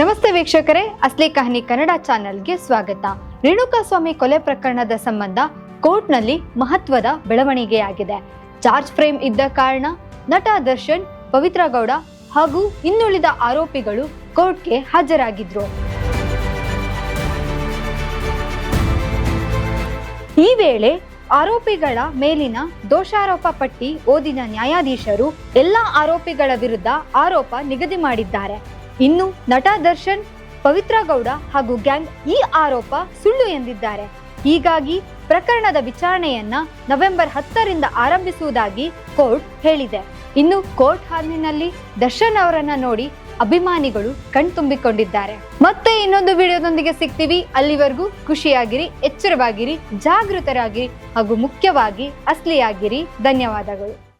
ನಮಸ್ತೆ ವೀಕ್ಷಕರೇ, ಅಸ್ಲಿ ಕಹನಿ ಕನ್ನಡ ಚಾನೆಲ್ಗೆ ಸ್ವಾಗತ. ರೇಣುಕಾಸ್ವಾಮಿ ಕೊಲೆ ಪ್ರಕರಣದ ಸಂಬಂಧ ಕೋರ್ಟ್ನಲ್ಲಿ ಮಹತ್ವದ ಬೆಳವಣಿಗೆಯಾಗಿದೆ. ಚಾರ್ಜ್ ಫ್ರೇಮ್ ಇದ್ದ ಕಾರಣ ನಟ ದರ್ಶನ್, ಪವಿತ್ರ ಗೌಡ ಹಾಗೂ ಇನ್ನುಳಿದ ಆರೋಪಿಗಳು ಕೋರ್ಟ್ಗೆ ಹಾಜರಾಗಿದ್ರು. ಈ ವೇಳೆ ಆರೋಪಿಗಳ ಮೇಲಿನ ದೋಷಾರೋಪ ಪಟ್ಟಿ ಓದಿನ ನ್ಯಾಯಾಧೀಶರು ಎಲ್ಲ ಆರೋಪಿಗಳ ವಿರುದ್ಧ ಆರೋಪ ನಿಗದಿ ಮಾಡಿದ್ದಾರೆ. ಇನ್ನು ನಟ ದರ್ಶನ್, ಪವಿತ್ರ ಗೌಡ ಹಾಗೂ ಗ್ಯಾಂಗ್ ಈ ಆರೋಪ ಸುಳ್ಳು ಎಂದಿದ್ದಾರೆ. ಹೀಗಾಗಿ ಪ್ರಕರಣದ ವಿಚಾರಣೆಯನ್ನ ನವೆಂಬರ್ ಹತ್ತರಿಂದ ಆರಂಭಿಸುವುದಾಗಿ ಕೋರ್ಟ್ ಹೇಳಿದೆ. ಇನ್ನು ಕೋರ್ಟ್ ಹಾಲಿನಲ್ಲಿ ದರ್ಶನ್ ಅವರನ್ನ ನೋಡಿ ಅಭಿಮಾನಿಗಳು ಕಣ್ತುಂಬಿಕೊಂಡಿದ್ದಾರೆ ಮತ್ತೆ ಇನ್ನೊಂದು ವಿಡಿಯೋದೊಂದಿಗೆ ಸಿಗ್ತೀವಿ. ಅಲ್ಲಿವರೆಗೂ ಖುಷಿಯಾಗಿರಿ, ಎಚ್ಚರವಾಗಿರಿ, ಜಾಗೃತರಾಗಿರಿ ಹಾಗೂ ಮುಖ್ಯವಾಗಿ ಅಸ್ಲಿಯಾಗಿರಿ. ಧನ್ಯವಾದಗಳು.